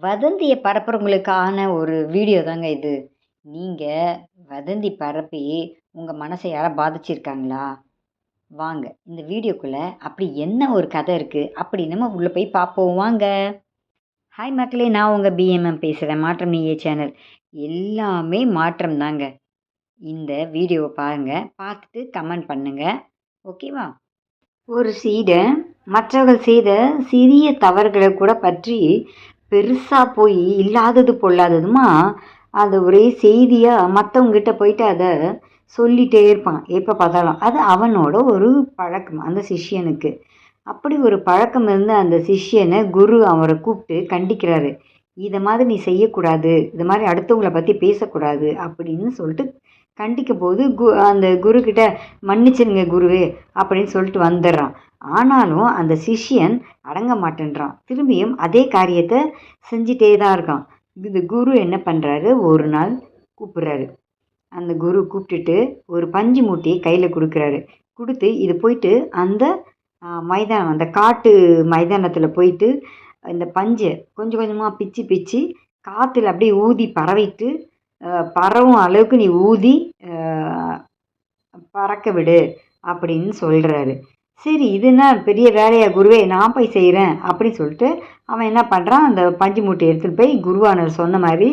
வதந்தியை பரப்புறவங்களுக்கான ஒரு வீடியோ தாங்க இது. நீங்கள் வதந்தி பரப்பி உங்கள் மனசை யாரை பாதிச்சிருக்காங்களா? வாங்க இந்த வீடியோக்குள்ளே அப்படி என்ன ஒரு கதை இருக்குது அப்படி நம்ம உள்ளே போய் பார்ப்போம். வாங்க. ஹாய் மக்களே நான் உங்கள் பிஎம்எம் பேசுகிறேன் மாற்றம் நீயே சேனல் எல்லாமே மாற்றம் தாங்க. இந்த வீடியோவை பாருங்கள் பார்த்துட்டு கமெண்ட் பண்ணுங்கள் ஓகேவா ஒரு சீடை மற்றவர்கள் செய்த சிறிய தவறுகளை கூட பற்றி பெருசாக போய் இல்லாதது பொல்லாததுமா? அதை ஒரே செய்தியாக மற்றவங்கிட்ட போயிட்டு அதை சொல்லிகிட்டே இருப்பான். எப்போ பார்த்தாலும். அது அவனோட ஒரு பழக்கம் அந்த சிஷ்யனுக்கு. அப்படி ஒரு பழக்கம் இருந்த அந்த சிஷ்யனை குரு அவரை கூப்பிட்டு கண்டிக்கிறாரு. இதை மாதிரி நீ செய்யக்கூடாது. இது மாதிரி அடுத்தவங்களை பற்றி பேசக்கூடாது. அப்படின்னு சொல்லிட்டு கண்டிக்க போது கு அந்த குருக்கிட்ட மன்னிச்சிருங்க குருவே அப்படின்னு சொல்லிட்டு வந்துடுறான். ஆனாலும் அந்த சிஷ்யன் அடங்க மாட்டேன்றான். திரும்பியும் அதே காரியத்தை செஞ்சிட்டே தான் இருக்கான். இந்த குரு என்ன பண்ணுறாரு ஒரு நாள் கூப்பிட்றாரு. அந்த குரு கூப்பிட்டுட்டு ஒரு பஞ்சு மூட்டையை கையில் கொடுக்குறாரு. கொடுத்து இது போயிட்டு அந்த மைதானம் அந்த காட்டு மைதானத்தில் போயிட்டு இந்த பஞ்சை கொஞ்சம் கொஞ்சமாக பிச்சு பிச்சு காற்றுல அப்படியே ஊதி பரவிட்டு பரவும் அளவுக்கு நீ ஊதி பறக்க விடு அப்படின்னு சொல்கிறாரு சரி இது என்ன பெரிய வேலையா குருவே? நான் போய் செய்கிறேன் அப்படின்னு சொல்லிட்டு அவன் என்ன பண்ணுறான் அந்த பஞ்சு மூட்டை எடுத்துகிட்டு போய் குருவானர் சொன்ன மாதிரி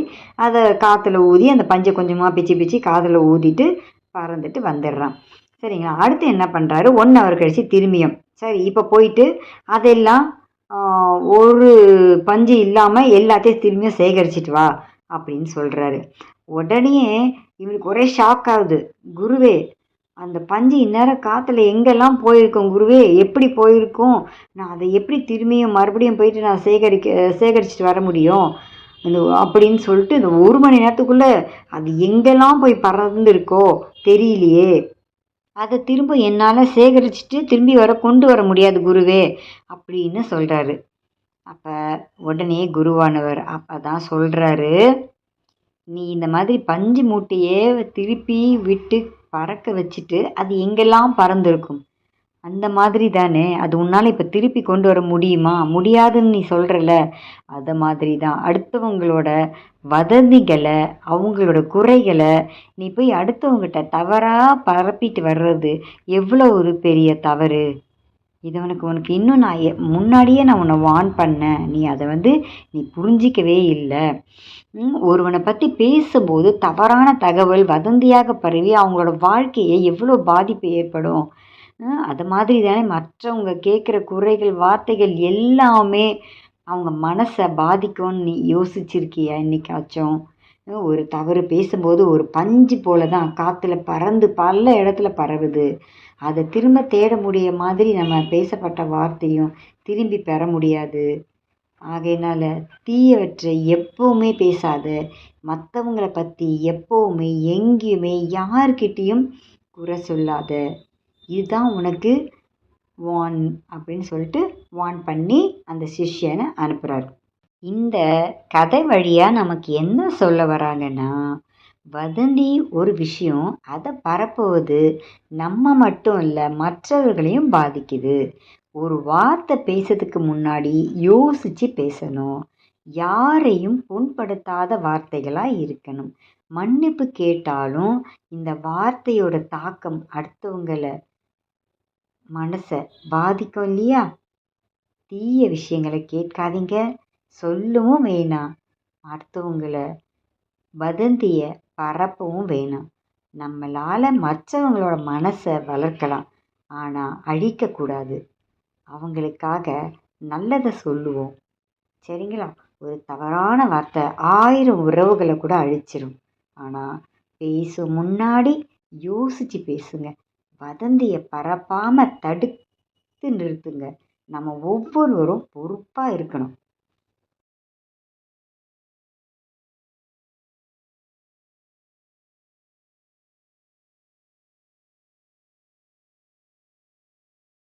அதை காற்றுல ஊதி அந்த பஞ்சை கொஞ்சமாக பிச்சு பிச்சு காதில் ஊதிட்டு பறந்துட்டு வந்துடுறான். சரிங்களா? அடுத்து என்ன பண்ணுறாரு ஒன் ஹவர் கழித்து திரும்பியும். சரி இப்போ போயிட்டு அதெல்லாம் ஒரு பஞ்சு இல்லாமல் எல்லாத்தையும் திரும்பியும் சேகரிச்சிட்டு வா அப்படின்னு சொல்கிறாரு உடனே இவனுக்கு ஒரே ஷாக் ஆகுது. குருவே அந்த பஞ்சு இந்நேரம் காற்றுல எங்கெல்லாம் போயிருக்கோம் குருவே? எப்படி போயிருக்கோம்? நான் அதை எப்படி திரும்பியும் மறுபடியும் போயிட்டு நான் சேகரிக்க சேகரிச்சுட்டு வர முடியும்? இந்த அப்படின்னு சொல்லிட்டு இந்த ஒரு மணி நேரத்துக்குள்ளே அது எங்கெல்லாம் போய் பறந்துருக்கோ தெரியலையே. அதை திரும்ப என்னால் சேகரிச்சுட்டு திரும்பி வர கொண்டு வர முடியாது குருவே அப்படின்னு சொல்கிறாரு அப்போ உடனே குருவானவர் அப்போ தான் சொல்கிறாரு நீ இந்த மாதிரி பஞ்சு மூட்டையே திருப்பி விட்டு பறக்க வச்சுட்டு அது எங்கெல்லாம் பறந்துருக்கும்? அந்த மாதிரி தானே. அது உன்னால் இப்போ திருப்பி கொண்டு வர முடியுமா? முடியாதுன்னு நீ சொல்கிறல அதை மாதிரி தான். அடுத்தவங்களோட வதந்திகளை அவங்களோட குறைகளை நீ போய் அடுத்தவங்ககிட்ட தவறாக பரப்பிட்டு வர்றது எவ்வளோ ஒரு பெரிய தவறு? இது உனக்கு உனக்கு இன்னும் நான் முன்னாடியே நான் உன்னை வார்ன் பண்ணேன். நீ அதை வந்து நீ புரிஞ்சிக்கவே இல்லை. ஒருவனை பற்றி பேசும்போது தவறான தகவல் வதந்தியாக பரவி அவங்களோட வாழ்க்கையை எவ்வளோ பாதிப்பு ஏற்படும். அது மாதிரி தானே மற்றவங்க கேட்குற குறைகள் வார்த்தைகள் எல்லாமே அவங்க மனசை பாதிக்கும்னு நீ யோசிச்சிருக்கியா இன்னைக்காச்சும்? ஒரு தவறு பேசும்போது ஒரு பஞ்சு போல தான் காற்றுல பறந்து பல இடத்துல பரவுது. அதை திரும்ப தேட முடிய மாதிரி நம்ம பேசப்பட்ட வார்த்தையும் திரும்பி பெற முடியாது. ஆகையினால் தீயவற்றை எப்போவுமே பேசாத மற்றவங்களை பற்றி எப்போவுமே எங்கேயுமே யார்கிட்டேயும் குறை சொல்லாத. இதுதான் உனக்கு வான் அப்படின்னு சொல்லிட்டு வான் பண்ணி அந்த சிஷ்யனை அனுப்புகிறார் இந்த கதை வழியாக நமக்கு என்ன சொல்ல வராங்கன்னா வதந்தி ஒரு விஷயம் அதை பரப்புவது நம்ம மட்டும் இல்லை மற்றவர்களையும் பாதிக்குது. ஒரு வார்த்தை பேசுறதுக்கு முன்னாடி யோசித்து பேசணும். யாரையும் புண்படுத்தாத வார்த்தைகளாக இருக்கணும். மன்னிப்பு கேட்டாலும் இந்த வார்த்தையோட தாக்கம் அடுத்தவங்களை மனசை பாதிக்கும் இல்லையா? தீய விஷயங்களை கேட்காதீங்க. சொல்லவும் வேணாம் அடுத்தவங்களை வதந்தியை பரப்பவும் வேணாம் நம்மளால் மற்றவங்களோட மனசை வளர்க்கலாம். ஆனால் அழிக்கக்கூடாது அவங்களுக்காக நல்லதை சொல்லுவோம். சரிங்களா? ஒரு தவறான வார்த்தை ஆயிரம் உறவுகளை கூட அழிச்சிடும் ஆனால் பேசும் முன்னாடி யோசித்து பேசுங்க. வதந்தியை பரப்பாமல் தடுத்து நிறுத்துங்க. நம்ம ஒவ்வொருவரும் பொறுப்பாக இருக்கணும்.